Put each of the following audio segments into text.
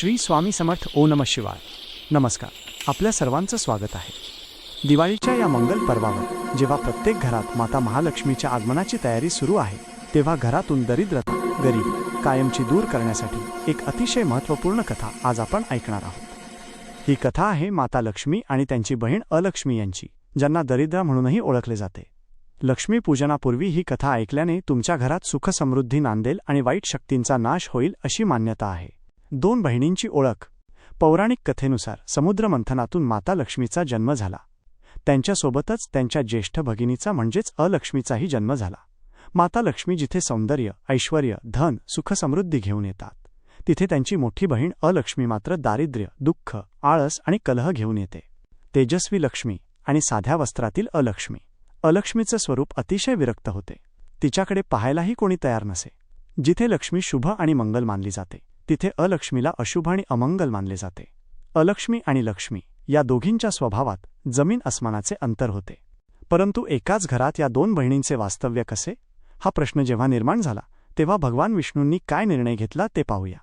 श्री स्वामी समर्थ ओ नम शिवाय. नमस्कार. आपल्या सर्वांचं स्वागत आहे. दिवाळीच्या या मंगल पर्वावर जेव्हा प्रत्येक घरात माता महालक्ष्मीच्या आगमनाची तयारी सुरू आहे तेव्हा घरातून दरिद्रता गरीब कायमची दूर करण्यासाठी एक अतिशय महत्त्वपूर्ण कथा आज आपण ऐकणार आहोत. ही कथा आहे माता लक्ष्मी आणि त्यांची बहीण अलक्ष्मी यांची ज्यांना दरिद्र म्हणूनही ओळखले जाते. लक्ष्मीपूजनापूर्वी ही कथा ऐकल्याने तुमच्या घरात सुखसमृद्धी नांदेल आणि वाईट शक्तींचा नाश होईल अशी मान्यता आहे. दोन बहिणींची ओळख. पौराणिक कथेनुसार समुद्रमंथनातून माता लक्ष्मीचा जन्म झाला. त्यांच्यासोबतच त्यांच्या ज्येष्ठ भगिनीचा म्हणजेच अलक्ष्मीचाही जन्म झाला. माता लक्ष्मी जिथे सौंदर्य ऐश्वर धन सुखसमृद्धी घेऊन येतात तिथे त्यांची मोठी बहीण अलक्ष्मी मात्र दारिद्र्य दुःख आळस आणि कलह घेऊन येते. तेजस्वी लक्ष्मी आणि साध्या वस्त्रातील अलक्ष्मी अलक्ष्मीचं स्वरूप अतिशय विरक्त होते. तिच्याकडे पाहायलाही कोणी तयार नसे. जिथे लक्ष्मी शुभ आणि मंगल मानली जाते. तिथे अलक्ष्मीला अशुभ आणि अमंगल मानले जाते. अलक्ष्मी आणि लक्ष्मी या दोघींच्या स्वभावात जमीन अस्मानाचे अंतर होते. परंतु एकाच घरात या दोन बहिणींचे वास्तव्य कसे? हा प्रश्न जेव्हा निर्माण झाला तेव्हा भगवान विष्णूंनी काय निर्णय घेतला ते पाहूया.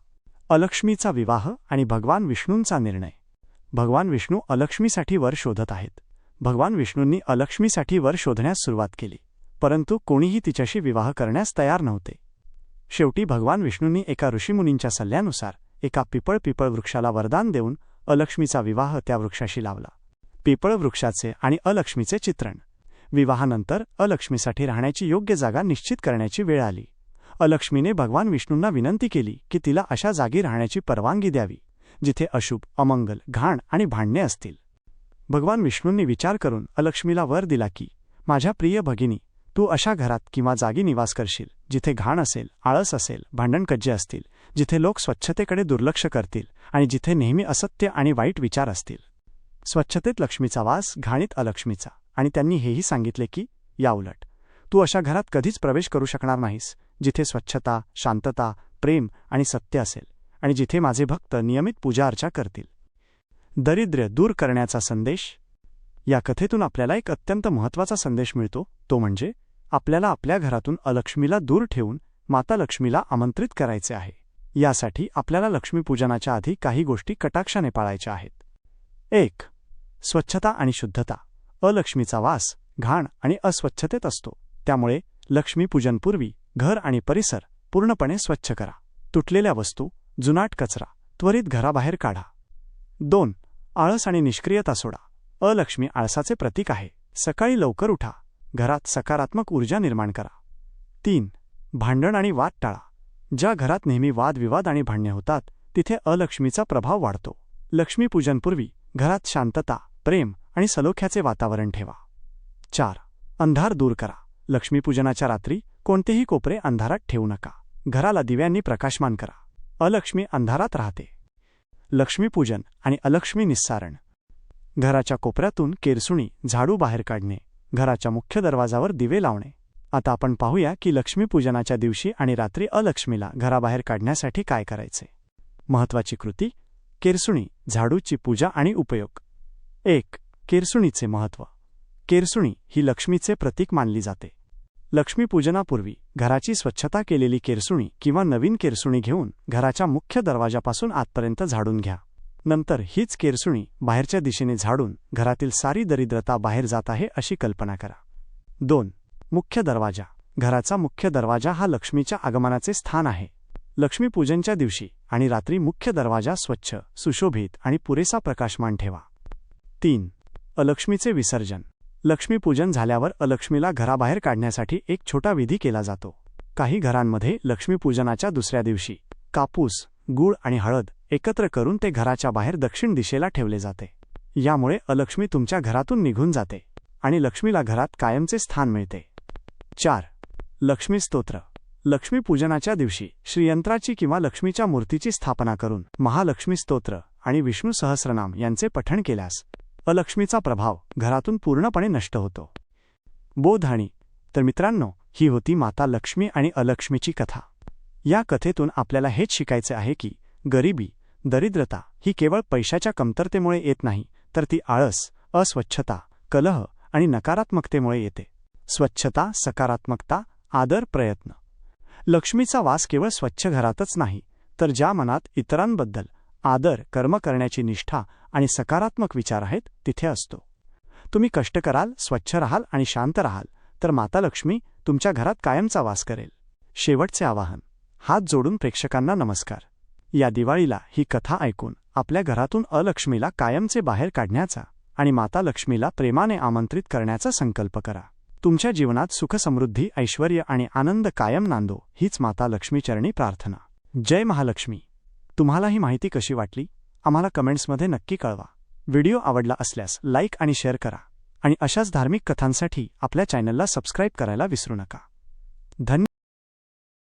अलक्ष्मीचा विवाह आणि भगवान विष्णूंचा निर्णय. भगवान विष्णू अलक्ष्मीसाठी वर शोधत आहेत. भगवान विष्णूंनी अलक्ष्मीसाठी वर शोधण्यास सुरुवात केली परंतु कोणीही तिच्याशी विवाह करण्यास तयार नव्हते. शेवटी भगवान विष्णूंनी एका ऋषीमुनींच्या सल्ल्यानुसार एका पिपळ पिपळ वृक्षाला वरदान देऊन अलक्ष्मीचा विवाह त्या वृक्षाशी लावला. पिपळ वृक्षाचे आणि अलक्ष्मीचे चित्रण. विवाहानंतर अलक्ष्मीसाठी राहण्याची योग्य जागा निश्चित करण्याची वेळ आली. अलक्ष्मीने भगवान विष्णूंना विनंती केली की तिला अशा जागी राहण्याची परवानगी द्यावी जिथे अशुभ अमंगल घाण आणि भांडणे असतील. भगवान विष्णूंनी विचार करून अलक्ष्मीला वर दिला की माझ्या प्रिय भगिनी तू अशा घरात किंवा जागी निवास करशील जिथे घाण असेल आळस असेल भांडणकज्जे असतील जिथे लोक स्वच्छतेकडे दुर्लक्ष करतील आणि जिथे नेहमी असत्य आणि वाईट विचार असतील. स्वच्छतेत लक्ष्मीचा वास घाणीत अलक्ष्मीचा. आणि त्यांनी हेही सांगितले की याउलट तू अशा घरात कधीच प्रवेश करू शकणार नाहीस जिथे स्वच्छता शांतता प्रेम आणि सत्य असेल आणि जिथे माझे भक्त नियमित पूजा अर्चा करतील. दरिद्र्य दूर करण्याचा संदेश? या कथेतून आपल्याला एक अत्यंत महत्त्वाचा संदेश मिळतो तो म्हणजे आपल्याला आपल्या घरातून अलक्ष्मीला दूर ठेवून माता लक्ष्मीला आमंत्रित करायचे आहे. यासाठी आपल्याला लक्ष्मीपूजनाच्या आधी काही गोष्टी कटाक्षाने पाळायच्या आहेत. एक स्वच्छता आणि शुद्धता. अलक्ष्मीचा वास घाण आणि अस्वच्छतेत असतो. त्यामुळे लक्ष्मीपूजनपूर्वी घर आणि परिसर पूर्णपणे स्वच्छ करा. तुटलेल्या वस्तू जुनाट कचरा त्वरित घराबाहेर काढा. दोन आळस आणि निष्क्रियता सोडा. अलक्ष्मी आळसाचे प्रतीक आहे. सकाळी लवकर उठा. घरात सकारात्मक ऊर्जा निर्माण करा. तीन भांडण आणि वाद टाळा. ज्या घरात नेहमी वादविवाद आणि भांडणे होतात तिथे अलक्ष्मीचा प्रभाव वाढतो. लक्ष्मीपूजनपूर्वी घरात शांतता प्रेम आणि सलोख्याचे वातावरण ठेवा. चार अंधार दूर करा. लक्ष्मीपूजनाच्या रात्री कोणतेही कोपरे अंधारात ठेवू नका. घराला दिव्यांनी प्रकाशमान करा. अलक्ष्मी अंधारात राहते. लक्ष्मीपूजन आणि अलक्ष्मी निस्सारण. घराच्या कोपऱ्यातून केरसुणी झाडू बाहेर काढणे. घराच्या मुख्य दरवाजावर दिवे लावणे. आता आपण पाहूया की लक्ष्मीपूजनाच्या दिवशी आणि रात्री अलक्ष्मीला घराबाहेर काढण्यासाठी काय करायचे. महत्वाची कृती केरसुणी झाडूची पूजा आणि उपयोग. एक केरसुणीचे महत्त्व. केरसुणी ही लक्ष्मीचे प्रतीक मानली जाते. लक्ष्मीपूजनापूर्वी घराची स्वच्छता केलेली केरसुणी किंवा नवीन केरसुणी घेऊन घराच्या मुख्य दरवाजापासून आतपर्यंत झाडून घ्या. नंतर हीच केरसुणी बाहेरच्या दिशेने झाडून घरातील सारी दरिद्रता बाहेर जात आहे अशी कल्पना करा. दोन. मुख्य दरवाजा. घराचा मुख्य दरवाजा हा लक्ष्मीच्या आगमनाचे स्थान आहे. लक्ष्मीपूजनच्या दिवशी आणि रात्री मुख्य दरवाजा स्वच्छ सुशोभित आणि पुरेसा प्रकाशमान ठेवा. तीन. अलक्ष्मीचे विसर्जन. लक्ष्मीपूजन झाल्यावर अलक्ष्मीला घराबाहेर काढण्यासाठी एक छोटा विधी केला जातो. काही घरांमध्ये लक्ष्मीपूजनाच्या दुसऱ्या दिवशी कापूस गूळ आणि हळद एकत्र करून ते घराच्या बाहेर दक्षिण दिशेला ठेवले जाते. यामुळे अलक्ष्मी तुमच्या घरातून निघून जाते आणि लक्ष्मीला घरात कायमचे स्थान मिळते. चार. लक्ष्मी स्तोत्र. लक्ष्मीपूजनाच्या दिवशी श्रीयंत्राची किंवा लक्ष्मीच्या मूर्तीची स्थापना करून महालक्ष्मी स्तोत्र आणि विष्णू सहस्रनाम यांचे पठण केल्यास अलक्ष्मीचा प्रभाव घरातून पूर्णपणे नष्ट होतो. बोधाणी तर मित्रांनो ही होती माता लक्ष्मी आणि अलक्ष्मीची कथा. या कथेतून आपल्याला हेच शिकायचे आहे की गरिबी दरिद्रता ही केवळ पैशाच्या कमतरतेमुळे येत नाही तर ती आळस अस्वच्छता कलह आणि नकारात्मकतेमुळे येते. स्वच्छता सकारात्मकता आदर प्रयत्न. लक्ष्मीचा वास केवळ स्वच्छ घरातच नाही तर ज्या मनात इतरांबद्दल आदर कर्म करण्याची निष्ठा आणि सकारात्मक विचार आहेत तिथे असतो. तुम्ही कष्ट कराल स्वच्छ राहाल आणि शांत राहाल तर माता लक्ष्मी तुमच्या घरात कायमचा वास करेल. शेवटचे आवाहन. हात जोडून प्रेक्षकांना नमस्कार. या दिवाळीला ही कथा ऐकून आपल्या घरातून अलक्ष्मीला कायमचे बाहेर काढण्याचा आणि माता लक्ष्मीला प्रेमाने आमंत्रित करण्याचा संकल्प करा. तुमच्या जीवनात सुखसमृद्धी ऐश्वर आणि आनंद कायम नांदो हीच माता लक्ष्मीचरणी प्रार्थना. जय महालक्ष्मी. तुम्हाला ही माहिती कशी वाटली? आम्हाला कमेंट्समध्ये नक्की कळवा. व्हिडिओ आवडला असल्यास लाईक आणि शेअर करा आणि अशाच धार्मिक कथांसाठी आपल्या चॅनलला सबस्क्राईब करायला विसरू नका. धन्यवाद